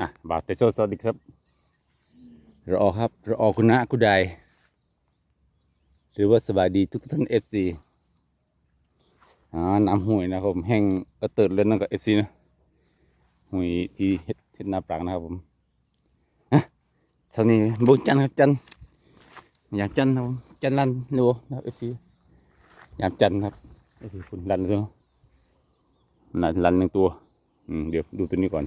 อะบาเตโซสวัสดีครับรอครับรอคุณนะคุณใดหรือว่าสบายดีทุกท่านเอฟซีอ่าน้ำห่วยนะครับผมแห้งกระเติดเลยนั่นก็เอฟซีนะห่วยที่เฮ็ดเฮ็ดนาปรังนะครับผมอะตอนนี้บุญจันทร์ครับจันทร์อยากจันทร์ครับจันทร์ลันดูนะครับเอฟซีอยากจันทร์ครับเอฟซีคุณลันเลยเนาะลันลันหนึ่งตัวอืมเดี๋ยวดูตัวนี้ก่อน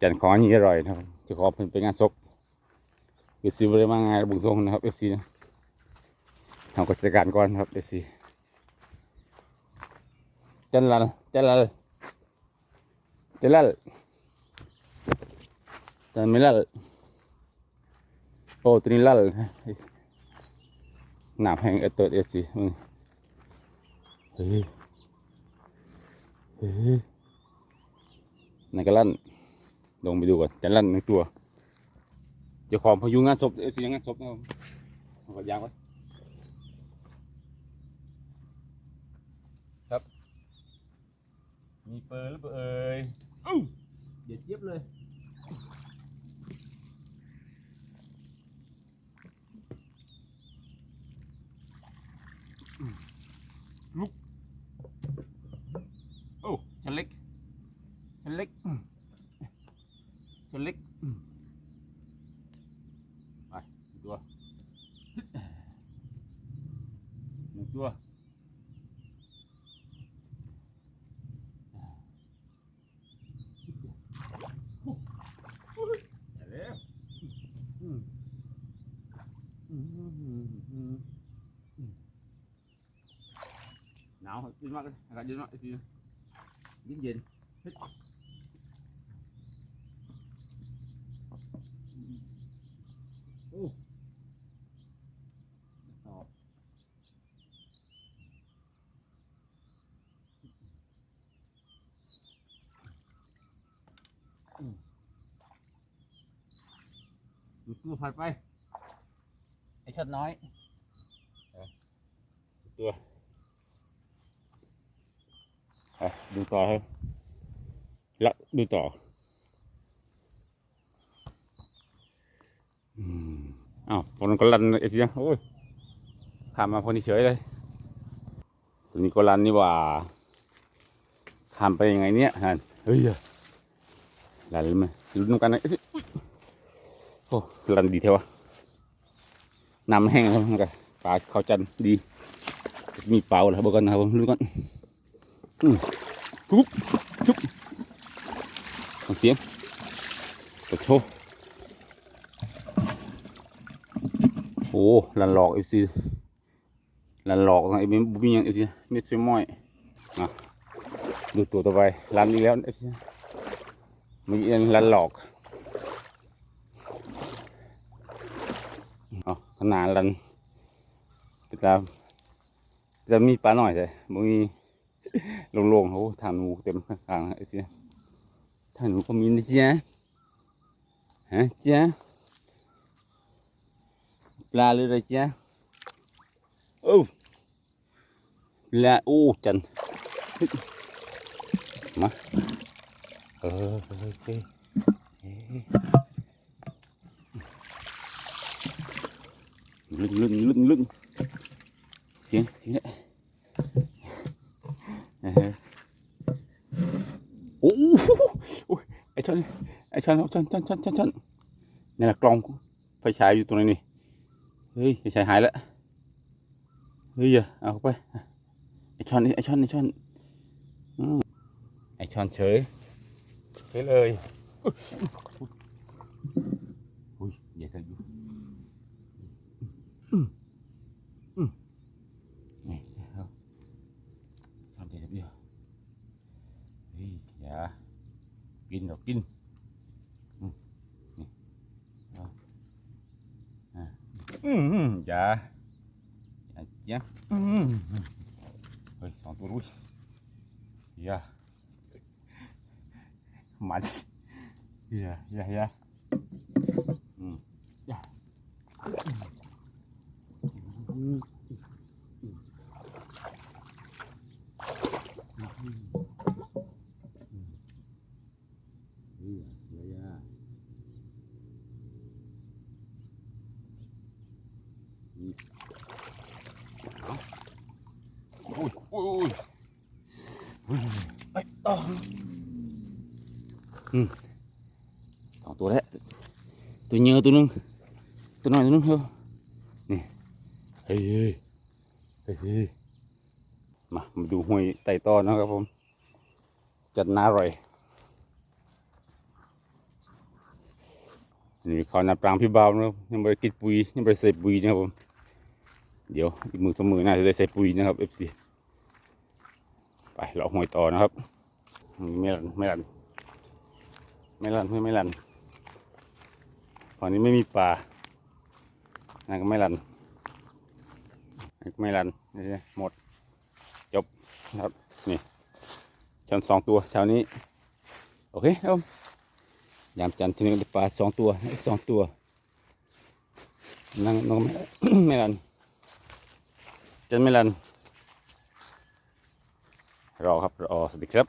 จันของอันนี้อร่อยนะครับจะขอเป็นไปงานศพคือซื้อไปมางานบุญทรงนะครับเอฟซีนะทำกิจการก่อนครับเอฟซีจันลันจันลันจันลันจันไม่ลันโอ้ตัวนี้ลันหนาแพงเอตเอฟซีมึงเฮ้ยเฮ้ยนั่นก็ลั่น ลงไปดูก่อนจะลั่นในตัว เจ้าของพายุงานศพเอฟซีงานศพนะครับเอากระยางไว้ครับ มีเปิดหรือเปล่าเอ่ยอู้เดี๋ยวเจี๊ยบเลยลุกโอ้ชั้นเล็กชั้นเล็ก ตัวเล็กอืมไปหนึ่ง ตัวหนึ่งตัวไปแล้วอืมอืมอืมอืมอืมอืมหนาวเย็นมากเลยอากาศเย็นมากไอ้ทีเย็นเย็นๆเฮ้ย โอ้ต่อ อืมดูตัวผ่านไป ไอ้ชัดน้อยเอาดูตัวอะดูต่อครับแล้วดูต่ออืมอ้าวคนนั้นก็รันไอ้ทีนะโอ้ยข้ามมาคนนี้เฉยเลยตัวนี้ก็รันนี่หว่าข้ามไปยังไงเนี่ยฮะเฮ้ย รันมั้ยลุ้นกันนะโอ้รันดีเท่วะน้ำแห้งแล้วมันปลาเขาจันดี มีเปล่าแล้วบอกกันนะครับผมลุ้นกันอืมปุ๊บชุบฟังเสียงกดโชว์โอ้ลันหลอกเอฟซีลันหลอกไอ้เบบุมีอย่างเอฟซีเม็ดช่วยม้อยอะดูตัวต่อไปลันอีกแล้วเอฟซี มีเอ็นลันหลอกเอาขนาดลันจะจะมีปลาหน่อยใช่บ่มีโล่งๆโอ้ทางหนูเต็มข้างๆเอฟซีทางหนูก็มีนะจ๊ะฮะจ๊ะปลาเลยจ้ะโอ้ปลาโอ้จันมา เออโอเคเลึกลึกลึกลึกเสียงเสียงเนี่ยเออโอ้โหโอ้ยไอ้ชอนไอ้ชอน เหละกล้องไฟฉายอยู่ตรงนี้นี่เฮ้ยหายแล้วเฮ้ยอุ้ยอย่าเถอะยู่อืมอืมนี่เอาทำเดี๋ยวเดียวเฮ้ยอย่ากินดอกกินอืมนี่อาอ่าอืมจ้าจ้าจ้าอืมเฮ้ยสองตัวรู้ยามันยายายาอืมยา Yeah, yeah, yeah. Yeah. Hmm. Ya. oh. Oh. สองตัวแล้วตัวเยอะตัวนึงตัวน้อยตัวนึงเฮ้ยนี่เฮ้ยเฮ้ยมามาดูห้วยไต่ต้อนนะครับผม จัดน่าอร่อยนี่เขานับปรางพี่บ่าวนะครับยังไม่ได้กินปุ๋ยยังไม่ได้ใส่ปุ๋ยนะครับผมเดี๋ยวอีกมือสองมือน่าจะได้ใส่ปุ๋ยนะครับ FC ไปเราหวยต่อนะครับไม่ลันไม่ลัน ไม่ลันเพื่อไม่ลันฝั่งนี้ไม่มีปลานั่นก็ไม่ลันไม่ลันนี่หมด จบนะครับนี่ชนสองตัวเช้านี้ โอเคครับยามจันทร์ที่นี่ได้ปลาสองตัวสองตัวนั่งน้องไม่รันจันไม่รันรอครับรอสวัสดีครับ